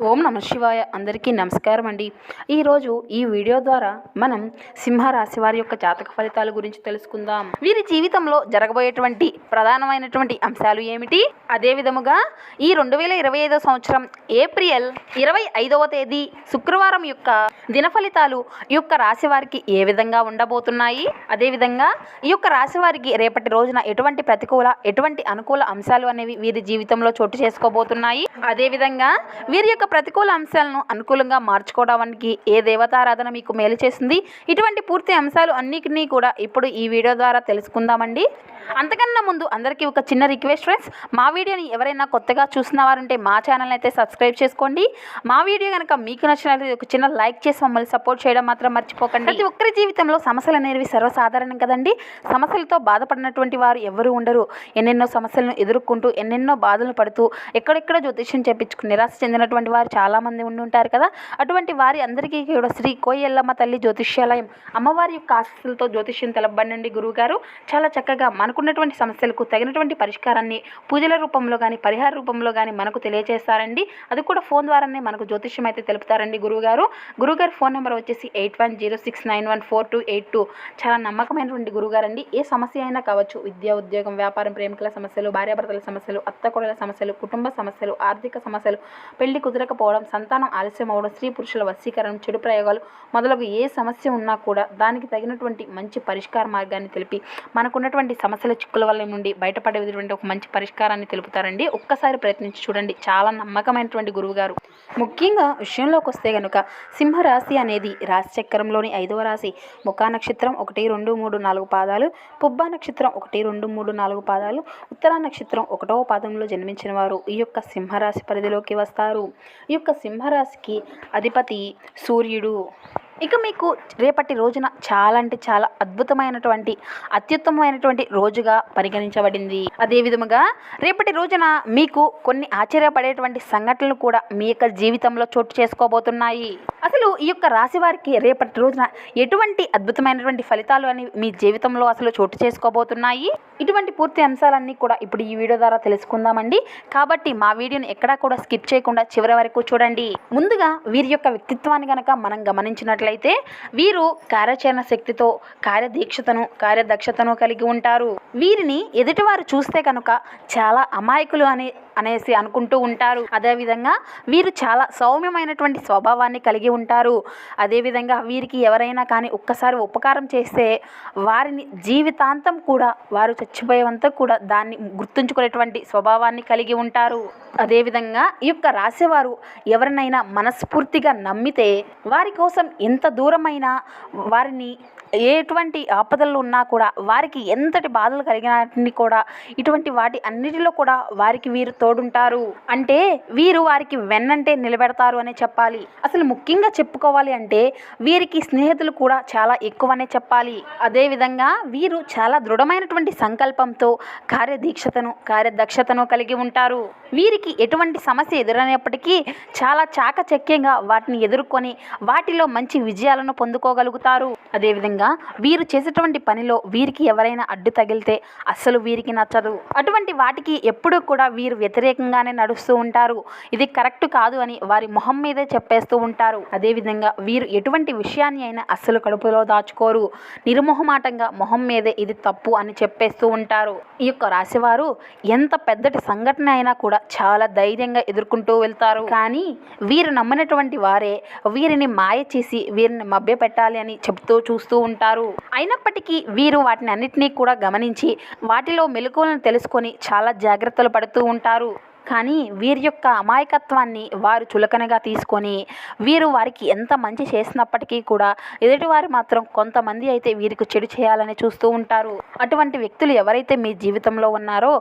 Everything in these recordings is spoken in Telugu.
ఓం నమ శివాయ. అందరికీ నమస్కారం అండి. ఈరోజు ఈ వీడియో ద్వారా మనం సింహరాశి వారి యొక్క జాతక ఫలితాల గురించి తెలుసుకుందాం. వీరి జీవితంలో జరగబోయేటువంటి ప్రధానమైనటువంటి అంశాలు ఏమిటి? అదే విధముగా ఈ రెండు వేల ఇరవై ఐదో సంవత్సరం ఏప్రిల్ ఇరవై ఐదవ తేదీ శుక్రవారం యొక్క దిన ఫలితాలు ఈ యొక్క రాశి వారికి ఏ విధంగా ఉండబోతున్నాయి? అదేవిధంగా ఈ యొక్క రాశి వారికి రేపటి రోజున ఎటువంటి ప్రతికూల ఎటువంటి అనుకూల అంశాలు అనేవి వీరి జీవితంలో చోటు చేసుకోబోతున్నాయి? అదేవిధంగా వీరి యొక్క ప్రతికూల అంశాలను అనుకూలంగా మార్చుకోవడానికి ఏ దేవతారాధన మీకు మేలు చేసింది? ఇటువంటి పూర్తి అంశాలు అన్నిటినీ కూడా ఇప్పుడు ఈ వీడియో ద్వారా తెలుసుకుందామండి. అంతకన్నా ముందు అందరికీ ఒక చిన్న రిక్వెస్ట్ ఫ్రెండ్స్ మా వీడియోని ఎవరైనా కొత్తగా చూసిన వారుంటే మా ఛానల్ అయితే సబ్స్క్రైబ్ చేసుకోండి. మా వీడియో కనుక మీకు నచ్చినట్లయితే ఒక చిన్న లైక్ చేసి మమ్మల్ని సపోర్ట్ చేయడం మాత్రం మర్చిపోకండి. ప్రతి ఒక్కరి జీవితంలో సమస్యలు అనేవి సర్వసాధారణం కదండి. సమస్యలతో బాధపడినటువంటి వారు ఎవరు ఉండరు. ఎన్నెన్నో సమస్యలను ఎదుర్కొంటూ ఎన్నెన్నో బాధలు పడుతూ ఎక్కడెక్కడ జ్యోతిష్యం చేపించుకుని నిరాశ చెందినటువంటి వారు చాలామంది ఉండి ఉంటారు కదా. అటువంటి వారి అందరికీ కూడా శ్రీ కోయల్లమ్మ తల్లి జ్యోతిష్యాలయం అమ్మవారి యొక్క ఆస్తులతో జ్యోతిష్యం తెలపబడండి గురువు గారు చాలా చక్కగా మనకున్నటువంటి సమస్యలకు తగినటువంటి పరిష్కారాన్ని పూజల రూపంలో కానీ పరిహార రూపంలో కానీ మనకు తెలియజేస్తారండి అది కూడా ఫోన్ ద్వారానే మనకు జ్యోతిష్యం అయితే తెలుపుతారండి గురువుగారు. గురువుగారి ఫోన్ నెంబర్ వచ్చేసి eight one zero six nine one four two eight two. చాలా నమ్మకమైనటువంటి గురువుగారు అండి ఏ సమస్య అయినా కావచ్చు విద్య ఉద్యోగం వ్యాపారం ప్రేమికుల సమస్యలు భార్యాభర్తల సమస్యలు అత్తకొడల సమస్యలు కుటుంబ సమస్యలు ఆర్థిక సమస్యలు పెళ్ళి కుదరకపోవడం సంతానం ఆలస్యం అవడం స్త్రీ పురుషుల వశీకరణం చెడు ప్రయోగాలు మొదలగు ఏ సమస్య ఉన్నా కూడా దానికి తగినటువంటి మంచి పరిష్కార మార్గాన్ని తెలిపి మనకున్నటువంటి సమస్య సమస్యల చిక్కుల వల్ల నుండి బయటపడేటువంటి ఒక మంచి పరిష్కారాన్ని తెలుపుతారండి. ఒక్కసారి ప్రయత్నించి చూడండి. చాలా నమ్మకమైనటువంటి గురువుగారు. ముఖ్యంగా విషయంలోకి వస్తే కనుక సింహరాశి అనేది రాశి చక్రంలోని ఐదవ రాశి. ముఖా నక్షత్రం ఒకటి రెండు మూడు నాలుగు పాదాలు. పుబ్బా నక్షత్రం ఒకటి రెండు మూడు నాలుగు పాదాలు. ఉత్తరా నక్షత్రం ఒకటవ పాదంలో జన్మించిన వారు ఈ యొక్క సింహరాశి పరిధిలోకి వస్తారు. ఈ యొక్క సింహరాశికి అధిపతి సూర్యుడు. ఇక మీకు రేపటి రోజున చాలా అంటే చాలా అద్భుతమైనటువంటి అత్యుత్తమమైనటువంటి రోజుగా పరిగణించబడింది. అదే విధముగా రేపటి రోజున మీకు కొన్ని ఆశ్చర్యపడేటువంటి సంఘటనలు కూడా మీ యొక్క జీవితంలో చోటు చేసుకోబోతున్నాయి. అసలు ఈ యొక్క రాశి వారికి రేపటి రోజున ఎటువంటి అద్భుతమైనటువంటి ఫలితాలు అని మీ జీవితంలో అసలు చోటు చేసుకోబోతున్నాయి? ఇటువంటి పూర్తి అంశాలన్నీ కూడా ఇప్పుడు ఈ వీడియో ద్వారా తెలుసుకుందామండి. కాబట్టి మా వీడియోని ఎక్కడా కూడా స్కిప్ చేయకుండా చివరి వరకు చూడండి. ముందుగా వీరి యొక్క వ్యక్తిత్వాన్ని గనక మనం గమనించినట్లయితే వీరు కార్యాచరణ శక్తితో కార్యదీక్షతను కార్యదక్షతను కలిగి ఉంటారు. వీరిని ఎదుటివారు చూస్తే కనుక చాలా అమాయకులు అని అనేసి అనుకుంటూ ఉంటారు. అదేవిధంగా వీరు చాలా సౌమ్యమైనటువంటి స్వభావాన్ని కలిగి ఉంటారు. అదేవిధంగా వీరికి ఎవరైనా కానీ ఒక్కసారి ఉపకారం చేస్తే వారిని జీవితాంతం కూడా వారు చచ్చిపోయేంత కూడా దాన్ని గుర్తుంచుకునేటువంటి స్వభావాన్ని కలిగి ఉంటారు. అదేవిధంగా ఈ యొక్క రాసేవారు ఎవరినైనా మనస్ఫూర్తిగా నమ్మితే వారి కోసం ఎంత దూరమైనా వారిని ఎటువంటి ఆపదలు ఉన్నా కూడా వారికి ఎంతటి బాధలు కలిగినటిని కూడా ఇటువంటి వాటి అన్నిటిలో కూడా వారికి వీరు తోడుంటారు. అంటే వీరు వారికి వెన్నంటే నిలబెడతారు అనే చెప్పాలి. అసలు ముఖ్యంగా చెప్పుకోవాలి అంటే వీరికి స్నేహితులు కూడా చాలా ఎక్కువనే చెప్పాలి. అదేవిధంగా వీరు చాలా దృఢమైనటువంటి సంకల్పంతో కార్యదీక్షతను కార్యదక్షతను కలిగి ఉంటారు. వీరికి ఎటువంటి సమస్య ఎదురైనప్పటికీ చాలా చాకచక్యంగా వాటిని ఎదుర్కొని వాటిలో మంచి విజయాలను పొందుకోగలుగుతారు. అదేవిధంగా వీరు చేసేటువంటి పనిలో వీరికి ఎవరైనా అడ్డు తగిలితే అస్సలు వీరికి నచ్చదు. అటువంటి వాటికి ఎప్పుడూ కూడా వీరు వ్యతిరేకంగానే నడుస్తూ ఉంటారు. ఇది కరెక్ట్ కాదు అని వారి మొహం మీదే చెప్పేస్తూ ఉంటారు. అదేవిధంగా వీరు ఎటువంటి విషయాన్ని అయినా అస్సలు కడుపులో దాచుకోరు. నిర్మోహమాటంగా మొహం మీదే ఇది తప్పు అని చెప్పేస్తూ ఉంటారు. ఈ యొక్క రాశివారు ఎంత పెద్దటి సంఘటన అయినా కూడా చాలా ధైర్యంగా ఎదుర్కొంటూ వెళ్తారు. కానీ వీరు నమ్మినటువంటి వారే వీరిని మాయ చేసి వీరిని మభ్య పెట్టాలి అని చెప్తూ చూస్తూ ఉంటారు అయినప్పటికీ వీరు వాటిని అన్నిటినీ కూడా గమనించి వాటిలో మెలకువలను తెలుసుకొని చాలా జాగ్రత్తలు పడుతూ ఉంటారు. కానీ వీరి యొక్క అమాయకత్వాన్ని వారు చులకనగా తీసుకొని వీరు వారికి ఎంత మంచి చేసినప్పటికీ కూడా ఎదుటివారు మాత్రం కొంతమంది అయితే వీరికి చెడు చేయాలని చూస్తూ ఉంటారు. అటువంటి వ్యక్తులు ఎవరైతే మీ జీవితంలో ఉన్నారో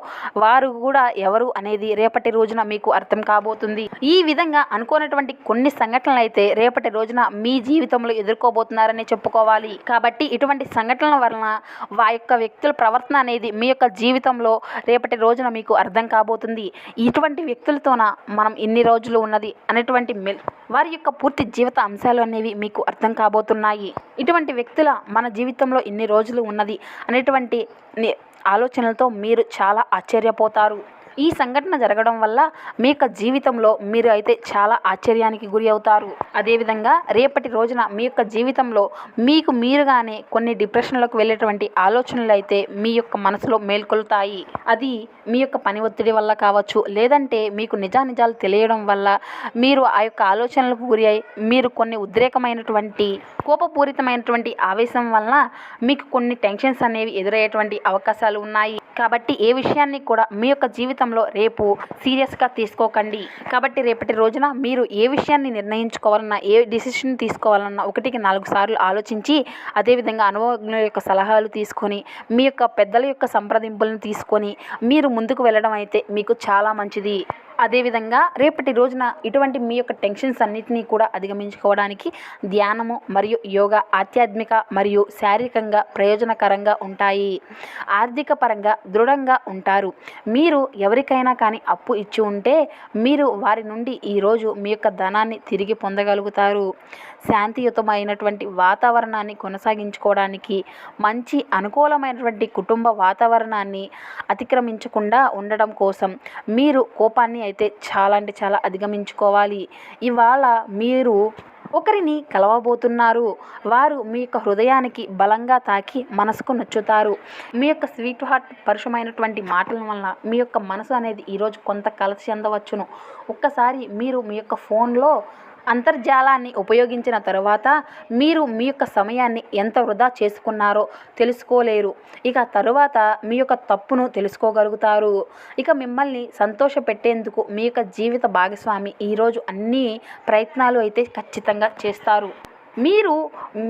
వారు కూడా ఎవరు అనేది రేపటి రోజున మీకు అర్థం కాబోతుంది. ఈ విధంగా అనుకోనటువంటి కొన్ని సంఘటనలు అయితే రేపటి రోజున మీ జీవితంలో ఎదుర్కోబోతున్నారని చెప్పుకోవాలి. కాబట్టి ఇటువంటి సంఘటనల వలన వా యొక్క వ్యక్తుల ప్రవర్తన అనేది మీ యొక్క జీవితంలో రేపటి రోజున మీకు అర్థం కాబోతుంది. ఈ ఇటువంటి వ్యక్తులతోన మనం ఇన్ని రోజులు ఉన్నది అనేటువంటి మెల్ వారి యొక్క పూర్తి జీవిత అంశాలు అనేవి మీకు అర్థం కాబోతున్నాయి. ఇటువంటి వ్యక్తుల మన జీవితంలో ఇన్ని రోజులు ఉన్నది అనేటువంటి ఆలోచనలతో మీరు చాలా ఆశ్చర్యపోతారు. ఈ సంఘటన జరగడం వల్ల మీ యొక్క జీవితంలో మీరు అయితే చాలా ఆశ్చర్యానికి గురి అవుతారు. అదేవిధంగా రేపటి రోజున మీ యొక్క జీవితంలో మీకు మీరుగానే కొన్ని డిప్రెషన్లకు వెళ్ళేటువంటి ఆలోచనలు అయితే మీ యొక్క మనసులో మేల్కొలుతాయి. అది మీ యొక్క పని ఒత్తిడి వల్ల కావచ్చు లేదంటే మీకు నిజానిజాలు తెలియడం వల్ల మీరు ఆ యొక్క ఆలోచనలకు గురి అయి మీరు కొన్ని ఉద్రేకమైనటువంటి కోపపూరితమైనటువంటి ఆవేశం వలన మీకు కొన్ని టెన్షన్స్ అనేవి ఎదురయ్యేటువంటి అవకాశాలు ఉన్నాయి. కాబట్టి ఏ విషయాన్ని కూడా మీ యొక్క జీవితంలో రేపు సీరియస్గా తీసుకోకండి. కాబట్టి రేపటి రోజున మీరు ఏ విషయాన్ని నిర్ణయించుకోవాలన్నా ఏ డిసిషన్ తీసుకోవాలన్నా ఒకటికి నాలుగు సార్లు ఆలోచించి అదేవిధంగా అనుభవజ్ఞుల యొక్క సలహాలు తీసుకొని మీ యొక్క పెద్దల యొక్క సంప్రదింపులను తీసుకొని మీరు ముందుకు వెళ్ళడం అయితే మీకు చాలా మంచిది. అదేవిధంగా రేపటి రోజున ఇటువంటి మీ యొక్క టెన్షన్స్ అన్నిటినీ కూడా అధిగమించుకోవడానికి ధ్యానము మరియు యోగా ఆధ్యాత్మిక మరియు శారీరకంగా ప్రయోజనకరంగా ఉంటాయి. ఆర్థిక పరంగా దృఢంగా ఉంటారు. మీరు ఎవరికైనా కానీ అప్పు ఇచ్చి ఉంటే మీరు వారి నుండి ఈరోజు మీ యొక్క ధనాన్ని తిరిగి పొందగలుగుతారు. శాంతియుతమైనటువంటి వాతావరణాన్ని కొనసాగించుకోవడానికి మంచి అనుకూలమైనటువంటి కుటుంబ వాతావరణాన్ని అతిక్రమించకుండా ఉండడం కోసం మీరు కోపాన్ని అయితే చాలా అంటే చాలా అధిగమించుకోవాలి. ఇవాళ మీరు ఒకరిని కలవబోతున్నారు. వారు మీ యొక్క హృదయానికి బలంగా తాకి మనసుకు నచ్చుతారు. మీ యొక్క స్వీట్ హార్ట్ పరుషమైనటువంటి మాటల వల్ల మీ యొక్క మనసు అనేది ఈరోజు కొంత కలసి చెందవచ్చును. ఒక్కసారి మీరు మీ యొక్క ఫోన్లో అంతర్జాలాన్ని ఉపయోగించిన తర్వాత మీరు మీ యొక్క సమయాన్ని ఎంత వృధా చేసుకున్నారో తెలుసుకోలేరు. ఇక తరువాత మీ యొక్క తప్పును తెలుసుకోగలుగుతారు. ఇక మిమ్మల్ని సంతోషపెట్టేందుకు మీ యొక్క జీవిత భాగస్వామి ఈరోజు అన్ని ప్రయత్నాలు అయితే ఖచ్చితంగా చేస్తారు. మీరు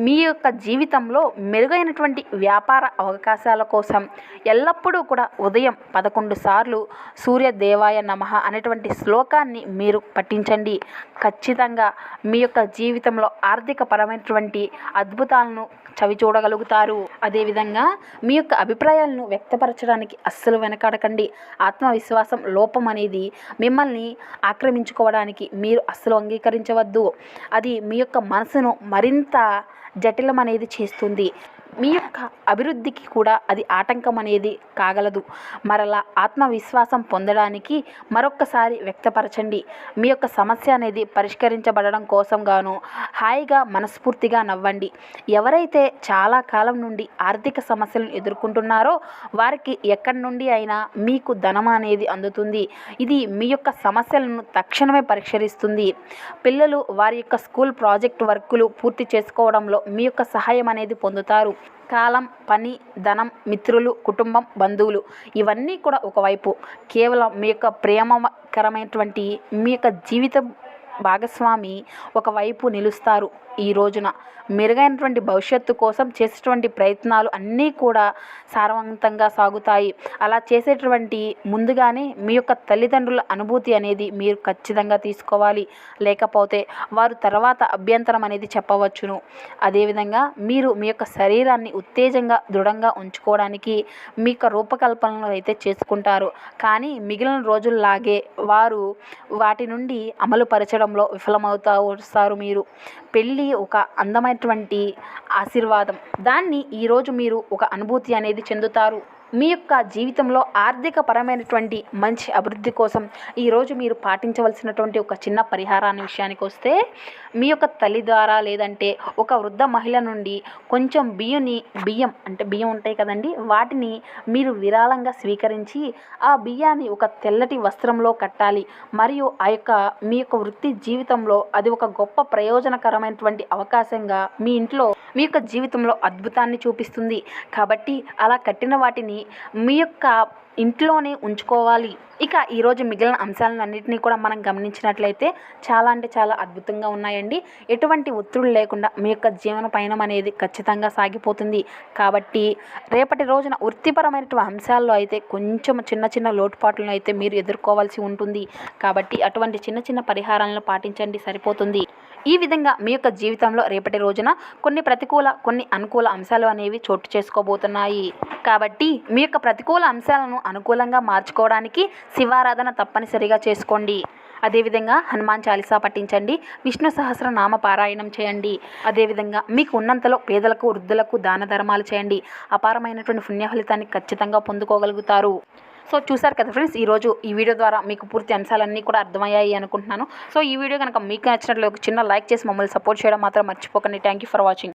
మీ యొక్క జీవితంలో మెరుగైనటువంటి వ్యాపార అవకాశాల కోసం ఎల్లప్పుడూ కూడా ఉదయం పదకొండు సార్లు సూర్యదేవాయ నమః అనేటువంటి శ్లోకాన్ని మీరు పఠించండి. ఖచ్చితంగా మీ యొక్క జీవితంలో ఆర్థిక పరమైనటువంటి అద్భుతాలను చవి చూడగలుగుతారు. అదేవిధంగా మీ యొక్క అభిప్రాయాలను వ్యక్తపరచడానికి అస్సలు వెనకాడకండి. ఆత్మవిశ్వాసం లోపం అనేది మిమ్మల్ని ఆక్రమించుకోవడానికి మీరు అస్సలు అంగీకరించవద్దు. అది మీ యొక్క మనసును మరింత జటిలం అనేది చేస్తుంది. మీ యొక్క అభివృద్ధికి కూడా అది ఆటంకం అనేది కాగలదు. మరలా ఆత్మవిశ్వాసం పొందడానికి మరొక్కసారి వ్యక్తపరచండి. మీ యొక్క సమస్య అనేది పరిష్కరించబడడం కోసం గాను హాయిగా మనస్ఫూర్తిగా నవ్వండి. ఎవరైతే చాలా కాలం నుండి ఆర్థిక సమస్యలను ఎదుర్కొంటున్నారో వారికి ఎక్కడి నుండి అయినా మీకు ధనం అనేది అందుతుంది. ఇది మీ యొక్క సమస్యలను తక్షణమే పరిష్కరిస్తుంది. పిల్లలు వారి యొక్క స్కూల్ ప్రాజెక్ట్ వర్కులు పూర్తి చేసుకోవడంలో మీ యొక్క సహాయం అనేది పొందుతారు. కాలం పని ధనం మిత్రులు కుటుంబం బంధువులు ఇవన్నీ కూడా ఒకవైపు కేవలం మీ యొక్క ప్రేమకరమైనటువంటి మీ యొక్క జీవిత భాగస్వామి ఒకవైపు నిలుస్తారు. ఈ రోజున మెరుగైనటువంటి భవిష్యత్తు కోసం చేసేటువంటి ప్రయత్నాలు అన్నీ కూడా సారవంతంగా సాగుతాయి. అలా చేసేటువంటి ముందుగానే మీ యొక్క తల్లిదండ్రుల అనుభూతి అనేది మీరు ఖచ్చితంగా తీసుకోవాలి. లేకపోతే వారు తర్వాత అభ్యంతరం అనేది చెప్పవచ్చును. అదేవిధంగా మీరు మీ యొక్క శరీరాన్ని ఉత్తేజంగా దృఢంగా ఉంచుకోవడానికి మీ యొక్క రూపకల్పనలు అయితే చేసుకుంటారు. కానీ మిగిలిన రోజుల్లాగే వారు వాటి నుండి అమలు పరచడంలో విఫలమవుతా వస్తారు మీరు. పెళ్ళి ఒక అందమైనటువంటి ఆశీర్వాదం. దాన్ని ఈరోజు మీరు ఒక అనుభూతి అనేది చెందుతారు. మీ యొక్క జీవితంలో ఆర్థిక పరమైనటువంటి మంచి అభివృద్ధి కోసం ఈరోజు మీరు పాటించవలసినటువంటి ఒక చిన్న పరిహారాన్ని విషయానికి వస్తే మీ యొక్క తల్లి ద్వారా లేదంటే ఒక వృద్ధ మహిళ నుండి కొంచెం బియ్యంని బియ్యం అంటే బియ్యం ఉంటాయి కదండి వాటిని మీరు విరాళంగా స్వీకరించి ఆ బియ్యాన్ని ఒక తెల్లటి వస్త్రంలో కట్టాలి. మరియు ఆ యొక్క మీ యొక్క వృత్తి జీవితంలో అది ఒక గొప్ప ప్రయోజనకరమైనటువంటి అవకాశంగా మీ ఇంట్లో మీ యొక్క జీవితంలో అద్భుతాన్ని చూపిస్తుంది. కాబట్టి అలా కట్టిన వాటిని మీ యొక్క ఇంట్లోనే ఉంచుకోవాలి. ఇక ఈరోజు మిగిలిన అంశాలన్నింటినీ కూడా మనం గమనించినట్లయితే చాలా అంటే చాలా అద్భుతంగా ఉన్నాయండి. ఎటువంటి ఒత్తిడి లేకుండా మీ యొక్క జీవన పయనం అనేది ఖచ్చితంగా సాగిపోతుంది. కాబట్టి రేపటి రోజున వృత్తిపరమైనటువంటి అంశాల్లో అయితే కొంచెం చిన్న చిన్న లోటుపాట్లను అయితే మీరు ఎదుర్కోవాల్సి ఉంటుంది. కాబట్టి అటువంటి చిన్న చిన్న పరిహారాలను పాటించండి సరిపోతుంది. ఈ విధంగా మీ యొక్క జీవితంలో రేపటి రోజున కొన్ని ప్రతికూల కొన్ని అనుకూల అంశాలు అనేవి చోటు చేసుకోబోతున్నాయి. కాబట్టి మీ యొక్క ప్రతికూల అంశాలను అనుకూలంగా మార్చుకోవడానికి శివారాధన తప్పనిసరిగా చేసుకోండి. అదేవిధంగా హనుమాన్ చాలీసా పఠించండి. విష్ణు సహస్రనామ పారాయణం చేయండి. అదేవిధంగా మీకు ఉన్నంతలో పేదలకు వృద్ధులకు దాన ధర్మాలు చేయండి. అపారమైనటువంటి పుణ్య ఫలితాన్ని ఖచ్చితంగా పొందుకోగలుగుతారు. సో చూసారు కదా ఫ్రెండ్స్ ఈరోజు ఈ వీడియో ద్వారా మీకు పూర్తి అంశాలన్నీ కూడా అర్థమయ్యాయి అనుకుంటున్నాను. సో ఈ వీడియో కనుక మీకు నచ్చినట్లు చిన్న లైక్ చేసి మమ్మల్ని సపోర్ట్ చేయడం మాత్రం మర్చిపోకండి. Thank you for watching